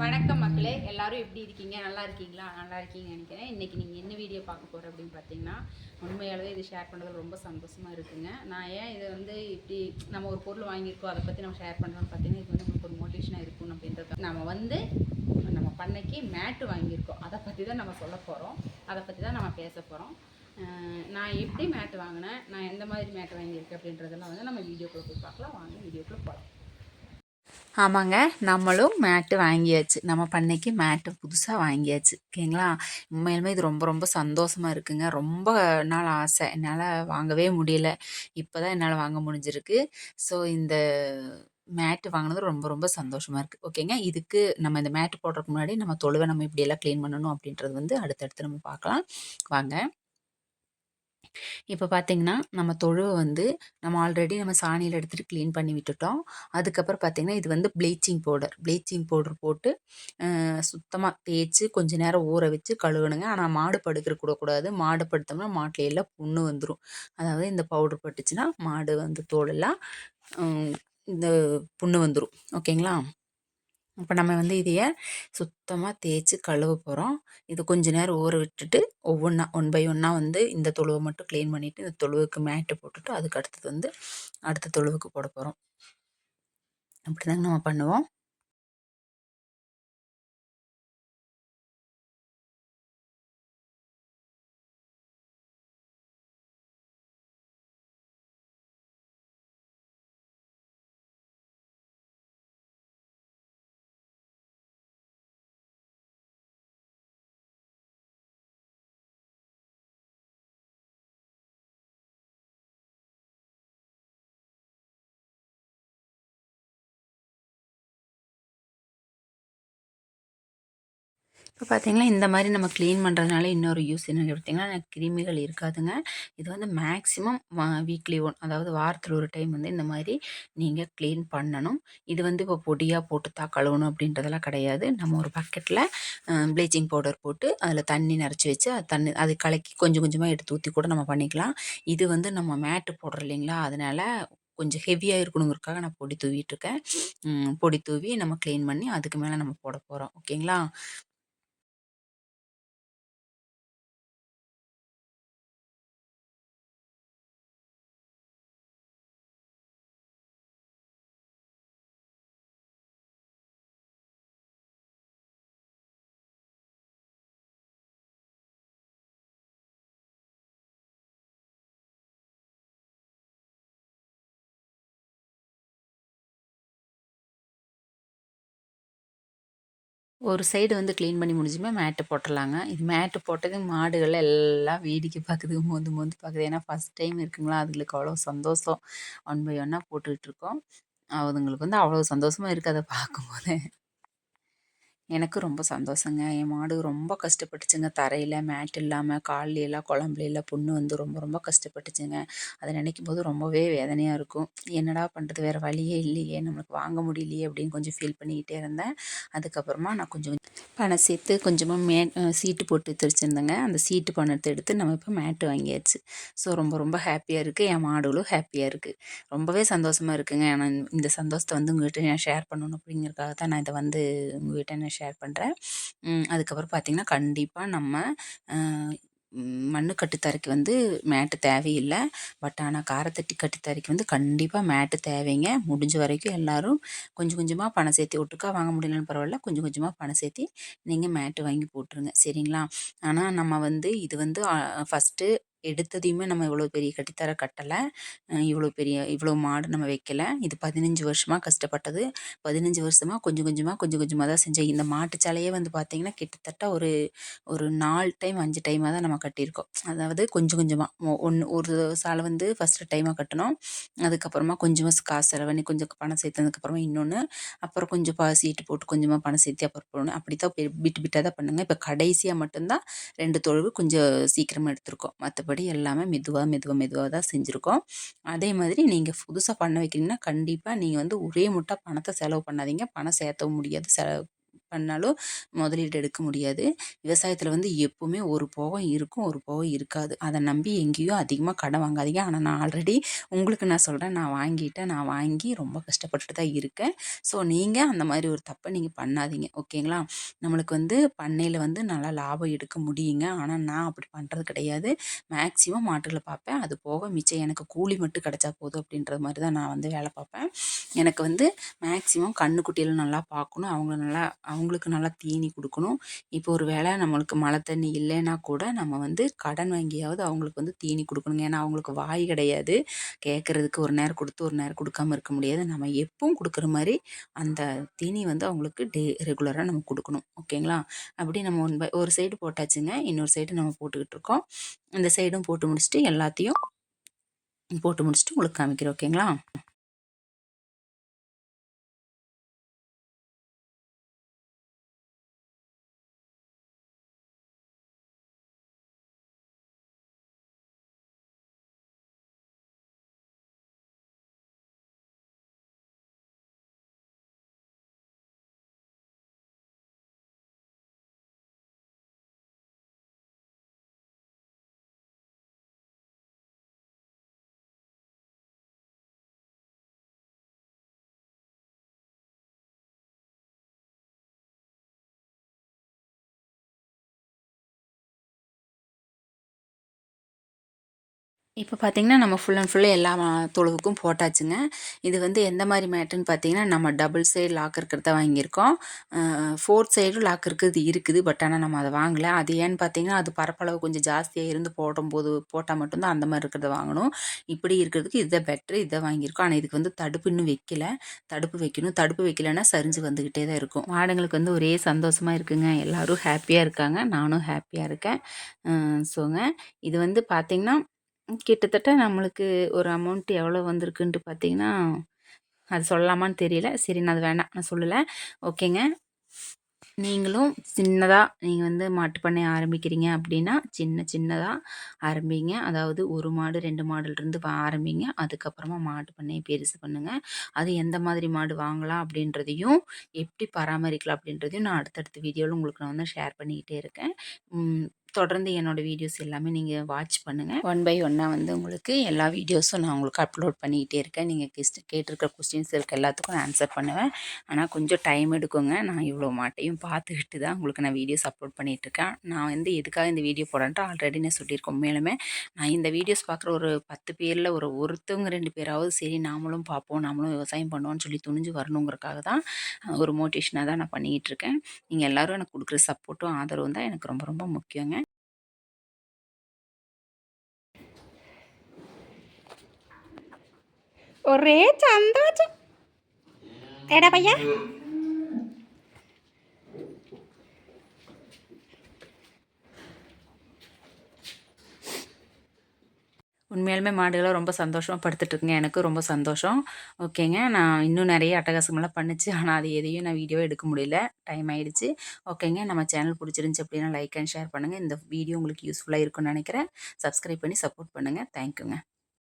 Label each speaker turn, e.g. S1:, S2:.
S1: வணக்கம் மக்களே எல்லாரும் எப்படி இருக்கீங்க நல்லா இருக்கீங்களா நல்லா இருக்கீங்க நினைக்கிறேன் இன்றைக்கி நீங்கள் என்ன வீடியோ பார்க்க போகிற அப்படின்னு பார்த்தீங்கன்னா உண்மையாகவே இது ஷேர் பண்ணுறது ரொம்ப சந்தோஷமாக இருக்குங்க நான் ஏன் இதை வந்து இப்படி நம்ம ஒரு பொருள் வாங்கியிருக்கோம் அதை பற்றி நம்ம ஷேர் பண்ணுறோம்னு பார்த்தீங்கன்னா இது வந்து உங்களுக்கு ஒரு மோட்டிவேஷனாக இருக்கும் அப்படின்றத நம்ம வந்து நம்ம பண்ணைக்கு மேட்டு வாங்கியிருக்கோம் அதை பற்றி தான் நம்ம சொல்ல போகிறோம் அதை பற்றி தான் நம்ம பேச போகிறோம் நான் எப்படி மேட்டு வாங்கினேன் நான் எந்த மாதிரி மேட்டு வாங்கியிருக்கேன் அப்படின்றதெல்லாம் வந்து நம்ம வீடியோக்குள்ளே போய் பார்க்கலாம் வாங்க வீடியோக்குள்ளே போகலாம்
S2: ஆமாங்க நம்மளும் மேட்டு வாங்கியாச்சு நம்ம பண்ணைக்கு மேட்டு புதுசாக வாங்கியாச்சு ஓகேங்களா உண்மையிலுமே இது ரொம்ப ரொம்ப சந்தோஷமாக இருக்குங்க ரொம்ப நாள் ஆசை என்னால் வாங்கவே முடியல இப்போ தான் என்னால் வாங்க முடிஞ்சிருக்கு ஸோ இந்த மேட்டு வாங்கினது ரொம்ப ரொம்ப சந்தோஷமாக இருக்குது ஓகேங்க இதுக்கு நம்ம இந்த மேட்டு போடுறதுக்கு முன்னாடி நம்ம தொழுவை நம்ம இப்படியெல்லாம் க்ளீன் பண்ணணும் அப்படின்றது வந்து அடுத்தடுத்து நம்ம பார்க்கலாம் வாங்க இப்போ பார்த்திங்கன்னா நம்ம தொழுவை வந்து நம்ம ஆல்ரெடி நம்ம சாணியில் எடுத்துகிட்டு க்ளீன் பண்ணி விட்டுட்டோம் அதுக்கப்புறம் பார்த்திங்கன்னா இது வந்து ப்ளீச்சிங் பவுடர் ப்ளீச்சிங் பவுடர் போட்டு சுத்தமாக தேய்ச்சி கொஞ்சம் நேரம் ஊற வச்சு கழுவணுங்க ஆனால் மாடு படுக்கிற கூடக்கூடாது மாடு படுத்தோம்னா மாட்டில் எல்லாம் புண்ணு வந்துடும் அதாவது இந்த பவுடர் பட்டுச்சுன்னா மாடு வந்து தோலெல்லாம் இந்த புண்ணு வந்துடும் ஓகேங்களா இப்போ நம்ம வந்து இதையை சுத்தமாக தேய்ச்சி கழுவ போகிறோம் இது கொஞ்ச நேரம் ஊற விட்டுட்டு ஒவ்வொன்றா ஒன் பை ஒன்றா வந்து இந்த தொழுவை மட்டும் க்ளீன் பண்ணிவிட்டு இந்த தொழுவுக்கு மேட்டு போட்டுட்டு அதுக்கு அடுத்தது வந்து அடுத்த தொழுவுக்கு போட போகிறோம் அப்படி தாங்க நம்ம பண்ணுவோம் இப்போ பார்த்தீங்கன்னா இந்த மாதிரி நம்ம க்ளீன் பண்ணுறதுனால இன்னொரு யூஸ் என்ன பார்த்தீங்கன்னா கிருமிகள் இருக்காதுங்க இது வந்து மேக்ஸிமம் வீக்லி ஒன் அதாவது வாரத்தில் ஒரு டைம் வந்து இந்த மாதிரி நீங்கள் க்ளீன் பண்ணணும் இது வந்து இப்போ பொடியாக போட்டு தான் கழுவணும் அப்படின்றதெல்லாம் கிடையாது நம்ம ஒரு பக்கெட்டில் ப்ளீச்சிங் பவுடர் போட்டு அதில் தண்ணி நிறச்சி வச்சு அது தண்ணி அது கலக்கி கொஞ்சம் கொஞ்சமாக எடுத்து ஊற்றி கூட நம்ம பண்ணிக்கலாம் இது வந்து நம்ம மேட்டு போடுறோம் இல்லைங்களா அதனால் கொஞ்சம் ஹெவியாக இருக்கணுங்கிறதுக்காக நான் பொடி தூவிட்டுருக்கேன் பொடி தூவி நம்ம க்ளீன் பண்ணி அதுக்கு மேலே நம்ம போட போகிறோம் ஓகேங்களா ஒரு சைடு வந்து க்ளீன் பண்ணி முடிஞ்சுமே மேட்டு போட்டுடலாங்க இது மேட்டு போட்டது மாடுகள் எல்லாம் வேடிக்கை பார்க்குது மோந்து மோந்து பார்க்குது ஏன்னா ஃபஸ்ட் டைம் இருக்குங்களா அதுங்களுக்கு அவ்வளோ சந்தோஷம் ஒன் பை ஒன்னாக போட்டுக்கிட்டு இருக்கோம் அதுங்களுக்கு வந்து அவ்வளோ சந்தோஷமாக இருக்குது அதை பார்க்கும்போது எனக்கு ரொம்ப சந்தோஷங்க என் மாடு ரொம்ப கஷ்டப்பட்டுச்சுங்க தரையில் மேட் இல்லாமல் கால்லையெல்லாம் குழம்புலையெல்லாம் புண்ணு வந்து ரொம்ப ரொம்ப கஷ்டப்பட்டுச்சுங்க அதை நினைக்கும் போது ரொம்பவே வேதனையாக இருக்கும் என்னடா பண்ணுறது வேறு வழியே இல்லையே நம்மளுக்கு வாங்க முடியலையே அப்படின்னு கொஞ்சம் ஃபீல் பண்ணிக்கிட்டே இருந்தேன் அதுக்கப்புறமா நான் கொஞ்சம் பணம் சேர்த்து கொஞ்சமாக மே சீட்டு போட்டு தெரிச்சிருந்தேங்க அந்த சீட்டு பணத்தை எடுத்து நம்ம இப்போ மேட்டு வாங்கியாச்சு ஸோ ரொம்ப ரொம்ப ஹாப்பியாக இருக்குது என் மாடுகளும் ஹாப்பியாக இருக்குது ரொம்பவே சந்தோஷமாக இருக்குங்க ஆனால் இந்த சந்தோஷத்தை வந்து உங்கள்கிட்ட நான் ஷேர் பண்ணணும் அப்படிங்கிறதுக்காக தான் நான் இதை வந்து உங்கள்கிட்ட நான் ஷேர் பண்ணுறேன் அதுக்கப்புறம் பார்த்திங்கன்னா கண்டிப்பாக நம்ம மண்ணு கட்டுத்தரைக்கு வந்து மேட்டு தேவையில்லை பட் ஆனால் காரத்தட்டி கட்டு வந்து கண்டிப்பாக மேட்டு தேவைங்க முடிஞ்ச வரைக்கும் எல்லோரும் கொஞ்சம் கொஞ்சமாக பணம் சேர்த்து ஒட்டுக்கா வாங்க முடியலன்னு பரவாயில்ல கொஞ்சம் கொஞ்சமாக பணம் சேர்த்தி நீங்கள் மேட்டு வாங்கி போட்டுருங்க சரிங்களா ஆனால் நம்ம வந்து இது வந்து ஃபஸ்ட்டு எடுத்ததையுமே நம்ம இவ்வளோ பெரிய கட்டித்தர கட்டலை இவ்வளோ பெரிய இவ்வளோ மாடு நம்ம வைக்கல இது பதினஞ்சு வருஷமாக கஷ்டப்பட்டது பதினஞ்சு வருஷமாக கொஞ்சம் கொஞ்சமாக கொஞ்சம் கொஞ்சமாக தான் செஞ்சேன் இந்த மாட்டுச்சாலையே வந்து பார்த்திங்கன்னா கிட்டத்தட்ட ஒரு ஒரு நாலு டைம் அஞ்சு டைமாக தான் நம்ம கட்டியிருக்கோம் அதாவது கொஞ்சம் கொஞ்சமாக ஒன்று ஒரு சாலை வந்து ஃபஸ்ட்டு டைமாக கட்டினோம் அதுக்கப்புறமா கொஞ்சமாக காசு செலவணி கொஞ்சம் பணம் சேர்த்ததுக்கப்புறமா இன்னொன்று அப்புறம் கொஞ்சம் பா சீட்டு போட்டு கொஞ்சமாக பணம் சேர்த்து அப்புறம் போடணும் அப்படி தான் பிட்டு பிட்டாக தான் பண்ணுங்கள் இப்போ கடைசியாக மட்டும்தான் ரெண்டு தொழில் கொஞ்சம் சீக்கிரமாக எடுத்துருக்கோம் மற்றபடி மற்றபடி எல்லாமே மெதுவாக மெதுவாக மெதுவாக தான் செஞ்சுருக்கோம் அதே மாதிரி நீங்கள் புதுசாக பண்ண வைக்கிறீங்கன்னா கண்டிப்பாக நீங்கள் வந்து ஒரே முட்டாக பணத்தை செலவு பண்ணாதீங்க பணம் சேர்த்தவும் முடியாது செலவு பண்ணாலும் முதலீடு எடுக்க முடியாது விவசாயத்தில் வந்து எப்போவுமே ஒரு போகம் இருக்கும் ஒரு போகம் இருக்காது அதை நம்பி எங்கேயும் அதிகமாக கடன் வாங்காதீங்க ஆனால் நான் ஆல்ரெடி உங்களுக்கு நான் சொல்கிறேன் நான் வாங்கிட்டேன் நான் வாங்கி ரொம்ப கஷ்டப்பட்டு தான் இருக்கேன் ஸோ நீங்கள் அந்த மாதிரி ஒரு தப்பை நீங்கள் பண்ணாதீங்க ஓகேங்களா நம்மளுக்கு வந்து பண்ணையில் வந்து நல்லா லாபம் எடுக்க முடியுங்க ஆனால் நான் அப்படி பண்ணுறது கிடையாது மேக்ஸிமம் மாட்டுகளை பார்ப்பேன் அது போக மிச்சம் எனக்கு கூலி மட்டும் கிடச்சா போதும் அப்படின்றது மாதிரி தான் நான் வந்து வேலை பார்ப்பேன் எனக்கு வந்து மேக்ஸிமம் கண்ணுக்குட்டியில் நல்லா பார்க்கணும் அவங்கள நல்லா அவங்க அவங்களுக்கு நல்லா தீனி கொடுக்கணும் இப்போ ஒரு வேளை நம்மளுக்கு மழை தண்ணி இல்லைன்னா கூட நம்ம வந்து கடன் வாங்கியாவது அவங்களுக்கு வந்து தீனி கொடுக்கணுங்க ஏன்னா அவங்களுக்கு வாய் கிடையாது கேட்குறதுக்கு ஒரு நேரம் கொடுத்து ஒரு நேரம் கொடுக்காம இருக்க முடியாது நம்ம எப்பவும் கொடுக்குற மாதிரி அந்த தீனி வந்து அவங்களுக்கு டே ரெகுலராக நம்ம கொடுக்கணும் ஓகேங்களா அப்படி நம்ம ஒன் ஒரு சைடு போட்டாச்சுங்க இன்னொரு சைடு நம்ம போட்டுக்கிட்டு இருக்கோம் இந்த சைடும் போட்டு முடிச்சுட்டு எல்லாத்தையும் போட்டு முடிச்சுட்டு உங்களுக்கு காமிக்கிறேன் ஓகேங்களா இப்போ பார்த்தீங்கன்னா நம்ம ஃபுல் அண்ட் ஃபுல்லு எல்லா தொழுவுக்கும் போட்டாச்சுங்க இது வந்து எந்த மாதிரி மேட்டுன்னு பார்த்தீங்கன்னா நம்ம டபுள் சைடு லாக் இருக்கிறத வாங்கியிருக்கோம் ஃபோர்த் சைடும் லாக் இருக்கிறது இருக்குது பட் ஆனால் நம்ம அதை வாங்கலை அது ஏன்னு பார்த்தீங்கன்னா அது பரப்பளவு கொஞ்சம் ஜாஸ்தியாக இருந்து போடும்போது போட்டால் மட்டும்தான் அந்த மாதிரி இருக்கிறத வாங்கணும் இப்படி இருக்கிறதுக்கு இதை பெட்ரு இதை வாங்கியிருக்கோம் ஆனால் இதுக்கு வந்து தடுப்பு இன்னும் வைக்கல தடுப்பு வைக்கணும் தடுப்பு வைக்கலைன்னா சரிஞ்சு வந்துக்கிட்டே தான் இருக்கும் மாடுங்களுக்கு வந்து ஒரே சந்தோஷமாக இருக்குங்க எல்லோரும் ஹாப்பியாக இருக்காங்க நானும் ஹாப்பியாக இருக்கேன் ஸோங்க இது வந்து பார்த்திங்கன்னா கிட்டத்தட்ட நம்மளுக்கு ஒரு அமௌண்ட் எவ்வளோ வந்திருக்குன்ட்டு பார்த்தீங்கன்னா அது சொல்லலாமான்னு தெரியல சரி நான் அது வேணாம் நான் சொல்லலை ஓகேங்க நீங்களும் சின்னதாக நீங்கள் வந்து மாட்டு பண்ணை ஆரம்பிக்கிறீங்க அப்படின்னா சின்ன சின்னதாக ஆரம்பிங்க அதாவது ஒரு மாடு ரெண்டு மாடுலேருந்து ஆரம்பிங்க அதுக்கப்புறமா மாட்டு பண்ணையை பெருசு பண்ணுங்கள் அது எந்த மாதிரி மாடு வாங்கலாம் அப்படின்றதையும் எப்படி பராமரிக்கலாம் அப்படின்றதையும் நான் அடுத்தடுத்த வீடியோவில் உங்களுக்கு நான் வந்து ஷேர் பண்ணிக்கிட்டே இருக்கேன் தொடர்ந்து என்னோடய வீடியோஸ் எல்லாமே நீங்கள் வாட்ச் பண்ணுங்கள் ஒன் பை ஒன்னாக வந்து உங்களுக்கு எல்லா வீடியோஸும் நான் உங்களுக்கு அப்லோட் பண்ணிக்கிட்டே இருக்கேன் நீங்கள் கிஸ்ட் கேட்டிருக்க கொஸ்டின்ஸ் இருக்க எல்லாத்துக்கும் நான் ஆன்சர் பண்ணுவேன் ஆனால் கொஞ்சம் டைம் எடுக்குங்க நான் இவ்வளோ மாட்டையும் பார்த்துக்கிட்டு தான் உங்களுக்கு நான் வீடியோஸ் அப்லோட் பண்ணிகிட்ருக்கேன் நான் வந்து எதுக்காக இந்த வீடியோ போடன்ட்டு ஆல்ரெடி நான் சொல்லியிருக்கோம் மேலுமே நான் இந்த வீடியோஸ் பார்க்குற ஒரு பத்து பேரில் ஒரு ஒருத்தவங்க ரெண்டு பேராவது சரி நாமளும் பார்ப்போம் நாமளும் விவசாயம் பண்ணுவோம்னு சொல்லி துணிஞ்சு வரணுங்கிறக்காக தான் ஒரு மோட்டிவேஷனாக தான் நான் பண்ணிக்கிட்டு இருக்கேன் நீங்கள் எல்லோரும் எனக்கு கொடுக்குற சப்போர்ட்டும் ஆதரவும் தான் எனக்கு ரொம்ப ரொம்ப முக்கியங்க ஒரே சந்தோஷம் എടാ പയ്യ உண்மையாலுமே மாடுகளை ரொம்ப சந்தோஷமாக படுத்துட்ருக்குங்க எனக்கு ரொம்ப சந்தோஷம் ஓகேங்க நான் இன்னும் நிறைய அட்டகாசமெல்லாம் பண்ணிச்சு ஆனால் அது எதையும் நான் வீடியோ எடுக்க முடியல டைம் ஆகிடுச்சு ஓகேங்க நம்ம சேனல் பிடிச்சிருந்துச்சி அப்படின்னா லைக் அண்ட் ஷேர் பண்ணுங்கள் இந்த வீடியோ உங்களுக்கு யூஸ்ஃபுல்லாக இருக்கும்னு நினைக்கிறேன் சப்ஸ்கிரைப் பண்ணி சப்போர்ட் பண்ணுங்கள் தேங்க்யூங்க